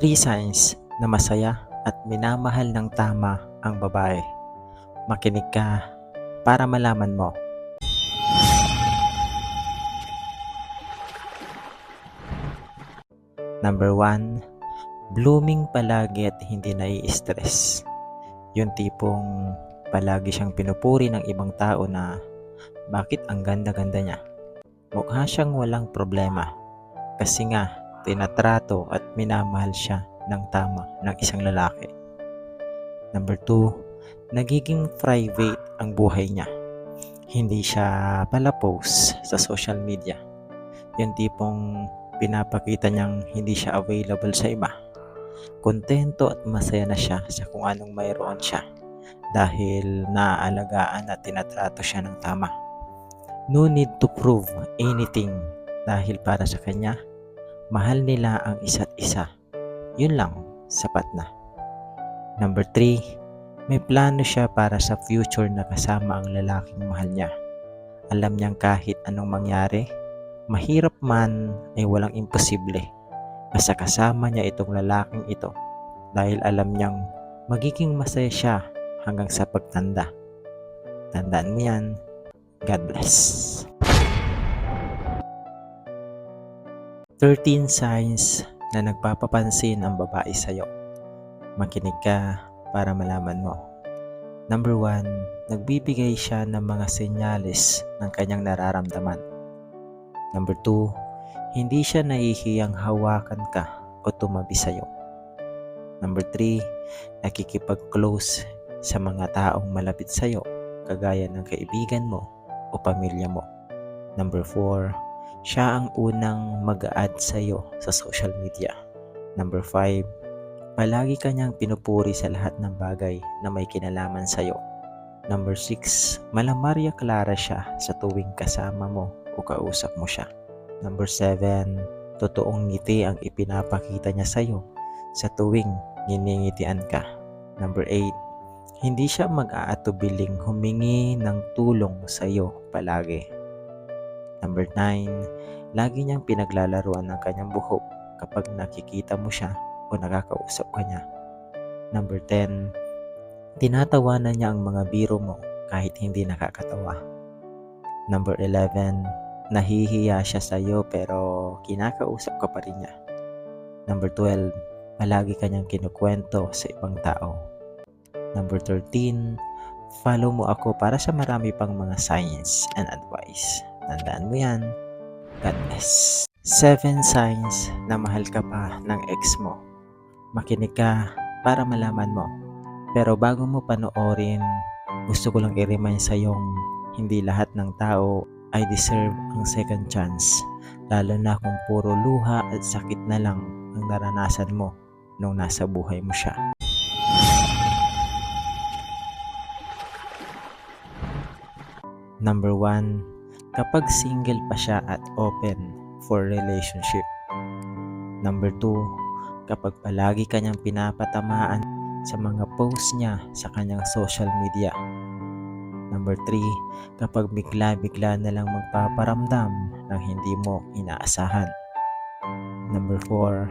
Three signs na masaya at minamahal ng tama ang babae. Makinig ka para malaman mo. Number one, blooming palagi at hindi nai-stress. Yung tipong palagi siyang pinupuri ng ibang tao na bakit ang ganda-ganda niya. Mukha siyang walang problema kasi nga tinatrato at minamahal siya ng tama ng isang lalaki. Number two, nagiging private ang buhay niya. Hindi siya palapos sa social media. Yung tipong pinapakita niyang hindi siya available sa iba. Kontento at masaya na siya sa kung anong mayroon siya dahil naaalagaan at tinatrato siya ng tama. No need to prove anything dahil para sa kanya, mahal nila ang isa't isa. Yun lang, sapat na. Number 3, may plano siya para sa future na kasama ang lalaking mahal niya. Alam niyang kahit anong mangyari, mahirap man ay walang imposible. Basta kasama niya itong lalaking ito dahil alam niyang magiging masaya siya hanggang sa pagtanda. Tandaan mo yan. God bless. 13 signs na nagpapapansin ang babae sa'yo. Makinig ka para malaman mo. Number 1, nagbibigay siya ng mga senyales ng kanyang nararamdaman. Number 2, hindi siya nahihiyang hawakan ka o tumabi sa'yo. Number 3, nakikipag-close sa mga taong malapit sa'yo, kagaya ng kaibigan mo o pamilya mo. Number 4, siya ang unang mag-add sa'yo sa social media. Number 5, palagi kanyang pinupuri sa lahat ng bagay na may kinalaman sa'yo. Number 6, malamarya klara siya sa tuwing kasama mo o kausap mo siya. Number 7, totoong ngiti ang ipinapakita niya sa'yo sa tuwing niningitian ka. Number 8, hindi siya mag-aatubiling humingi ng tulong sa iyo palagi. Number 9, lagi niyang pinaglalaruan ng kanyang buhok kapag nakikita mo siya o nakakausap ka niya. Number 10, tinatawanan niya ang mga biro mo kahit hindi nakakatawa. Number 11, nahihiya siya sa iyo pero kinakausap ka pa rin niya. Number 12, palagi kanyang kinukwento sa ibang tao. Number 13, follow mo ako para sa marami pang mga signs and advice. Tandaan mo yan. God bless. 7 signs na mahal ka pa ng ex mo. Makinig ka para malaman mo. Pero bago mo panoorin, gusto ko lang i-remind sa yung hindi lahat ng tao ay deserve ang second chance. Lalo na kung puro luha at sakit na lang ang naranasan mo nung nasa buhay mo siya. Number 1, kapag single pa siya at open for relationship. Number 2, kapag palagi kanyang pinapatamaan sa mga posts niya sa kanyang social media. Number 3, kapag bigla-bigla na lang magpaparamdam ng hindi mo inaasahan. Number 4,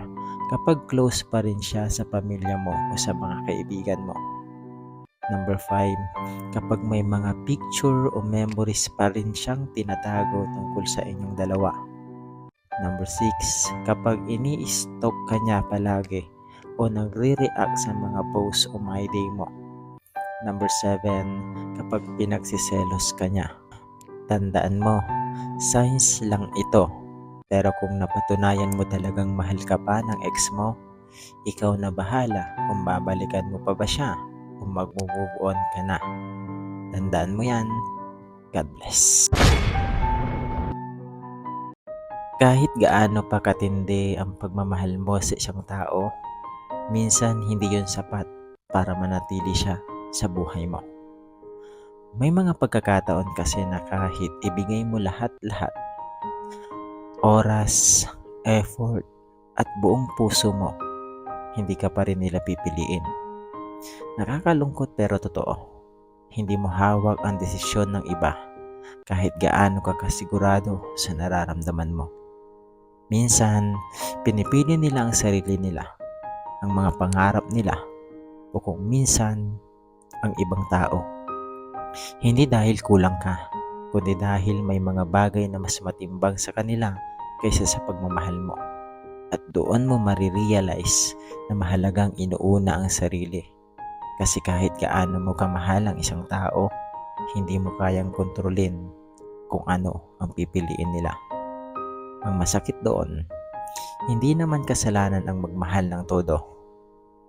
kapag close pa rin siya sa pamilya mo o sa mga kaibigan mo. Number 5, kapag may mga picture o memories pa rin siyang tinatago tungkol sa inyong dalawa. Number 6, kapag ini-stalk ka niya palagi o nagre-react sa mga posts o my day mo. Number 7, kapag pinagsiselos ka niya. Tandaan mo, signs lang ito. Pero kung napatunayan mo talagang mahal ka pa ng ex mo, ikaw na bahala kung babalikan mo pa ba siya kung mag-move on ka na. Tandaan mo yan. God bless. Kahit gaano pa katindi ang pagmamahal mo sa isang tao, minsan hindi yun sapat para manatili siya sa buhay mo. May mga pagkakataon kasi na kahit ibigay mo lahat-lahat, oras, effort, at buong puso mo, hindi ka pa rin nila pipiliin. Nakakalungkot pero totoo. Hindi mo hawak ang desisyon ng iba kahit gaano ka kasigurado sa nararamdaman mo. Minsan, pinipili nila ang sarili nila ang mga pangarap nila o kung minsan ang ibang tao. Hindi dahil kulang ka, kundi dahil may mga bagay na mas matimbang sa kanila kaysa sa pagmamahal mo. At doon mo marirealize na mahalagang inuuna ang sarili. Kasi kahit gaano mo kamahal ang isang tao, hindi mo kayang kontrolin kung ano ang pipiliin nila. Ang masakit doon, hindi naman kasalanan ang magmahal ng todo.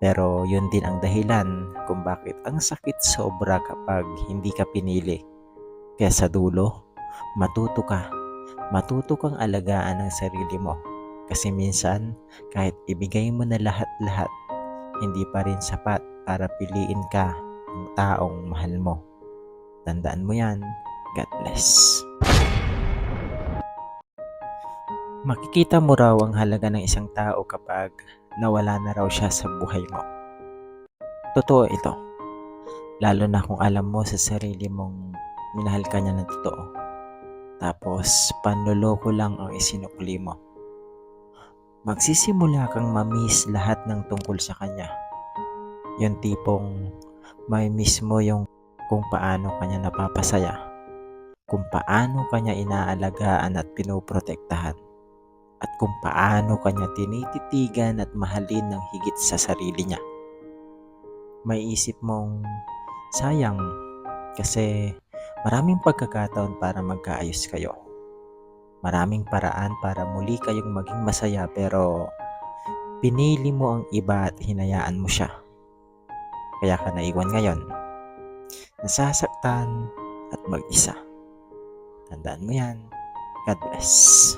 Pero yun din ang dahilan kung bakit ang sakit sobra kapag hindi ka pinili. Kaya sa dulo, matuto ka. Matuto kang alagaan ang sarili mo. Kasi minsan, kahit ibigay mo na lahat-lahat, hindi pa rin sapat para piliin ka ng taong mahal mo. Tandaan mo yan. God bless. Makikita mo raw ang halaga ng isang tao kapag nawala na raw siya sa buhay mo. Totoo ito. Lalo na kung alam mo sa sarili mong minahal ka niya ng totoo. Tapos, panloloko lang ang isinukli mo. Magsisimula kang mamiss lahat ng tungkol sa kanya. Yung tipong may miss mo yung kung paano kanya napapasaya, kung paano kanya inaalagaan at pinoprotektahan, at kung paano kanya tinititigan at mahalin ng higit sa sarili niya. May isip mong sayang kasi maraming pagkakataon para magkaayos kayo. Maraming paraan para muli kayong maging masaya pero pinili mo ang iba at hinayaan mo siya. Kaya ka naiwan ngayon. Nasasaktan at mag-isa. Tandaan mo yan. God bless.